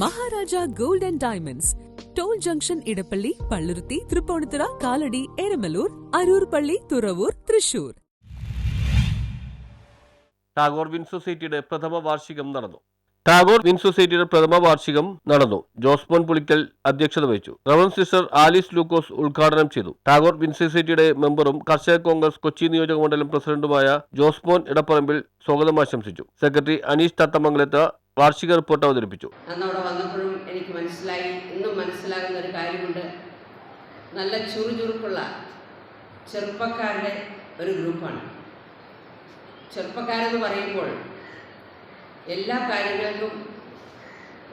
Maharaja gold and diamonds. Toll junction Edappally Palluruthy Tripunithura Kalady Eramalloor Aroor പള്ളി Thuravoor Thrissur. Tagore win സൊസൈറ്റിയുടെ പ്രഥമ വാർഷികം നടന്നു. ടാഗോർ വിൻ സൊസൈറ്റിയുടെ പ്രഥമ വാർഷികം നടന്നു. ജോസ്മോൻ പുളിക്കൽ അധ്യക്ഷത വഹിച്ചു. റവൺ സിസ്റ്റർ ആലിസ് ലൂക്കോസ് ഉദ്ഘാടനം ചെയ്തു. ടാഗോർ വിൻ സൊസൈറ്റിയുടെ മെമ്പറും കർഷക കോൺഗ്രസ് കൊച്ചി നിയോജക മണ്ഡലം പ്രസിഡന്റുമായ ജോസ്മോൻ ഇടപ്പറമ്പിൽ സ്വാഗതം ആശംസിച്ചു. സെക്രട്ടറി അനീഷ് തത്തമംഗലത്ത് വാർഷിക റിപ്പോർട്ട് അവതരിപ്പിച്ചു. അന്ന് വന്നപ്പോഴും എനിക്ക് മനസ്സിലായി. ഇന്നും മനസ്സിലാകുന്ന ഒരു കാര്യമുണ്ട്. നല്ല ചുറുചുറുക്കുള്ള ചെറുപ്പക്കാരുടെ ഒരു ഗ്രൂപ്പാണ്. ചെറുപ്പക്കാരെന്ന് പറയുമ്പോൾ എല്ലാ കാര്യങ്ങൾക്കും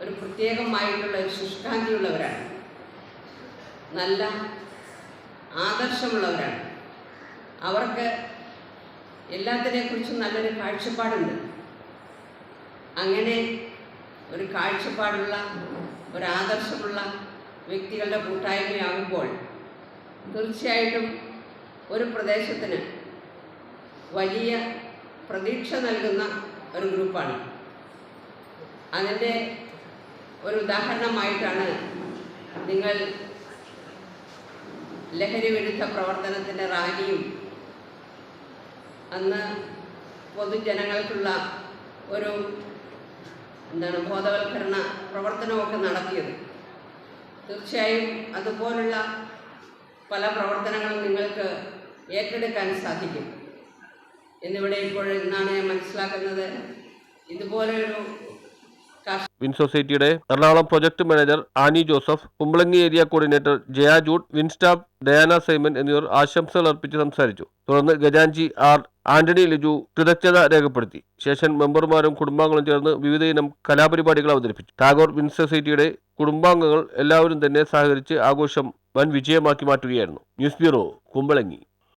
ഒരു പ്രത്യേകമായിട്ടുള്ള ഒരു ശുഷ്കാന്തിയുള്ളവരാണ് നല്ല ആദർശമുള്ളവരാണ്. അവർക്ക് എല്ലാത്തിനെക്കുറിച്ചും നല്ലൊരു കാഴ്ചപ്പാടുണ്ട്. അങ്ങനെ ഒരു കാഴ്ചപ്പാടുള്ള ഒരു ആദർശമുള്ള വ്യക്തികളുടെ കൂട്ടായ്മയാകുമ്പോൾ തീർച്ചയായിട്ടും ഒരു പ്രദേശത്തിന് വലിയ പ്രതീക്ഷ നൽകുന്ന ഒരു ഗ്രൂപ്പാണ്. അതിന്റെ ഒരു ഉദാഹരണമായിട്ടാണ് നിങ്ങൾ ലഹരി വിരുദ്ധ പ്രവർത്തനത്തിന്റെ റാലിയും അന്ന് പൊതുജനങ്ങൾക്കുള്ള ഒരു എന്താണ് ബോധവൽക്കരണ പ്രവർത്തനമൊക്കെ നടത്തിയത്. തീർച്ചയായും അതുപോലുള്ള പല പ്രവർത്തനങ്ങളും നിങ്ങൾക്ക് ഏറ്റെടുക്കാൻ സാധിക്കും. എന്നിവിടെ ഇപ്പോൾ എന്നാണ് ഞാൻ മനസ്സിലാക്കുന്നത്? ഇതുപോലെയൊരു വിൻ സൊസൈറ്റിയുടെ Ernakulam project manager Annie Joseph Kumbalangi area coordinator Jaya Jude Win staff Diana Simon എന്നിവർ ആശംസകൾ അർപ്പിച്ച് സംസാരിച്ചു. തുടർന്ന് ഗജാൻജി ആർ ആന്റണി ലിജു കൃതജ്ഞത രേഖപ്പെടുത്തി. ശേഷൻ മെമ്പർമാരും കുടുംബാംഗങ്ങളും ചേർന്ന് വിവിധ ഇനം കലാപരിപാടികൾ അവതരിപ്പിച്ചു. ടാഗോർ വിൻ സൊസൈറ്റിയുടെ കുടുംബാംഗങ്ങൾ എല്ലാവരും തന്നെ സഹകരിച്ച് ആഘോഷം വൻ വിജയമാക്കി മാറ്റുകയായിരുന്നു. News bureau Kumbalangi.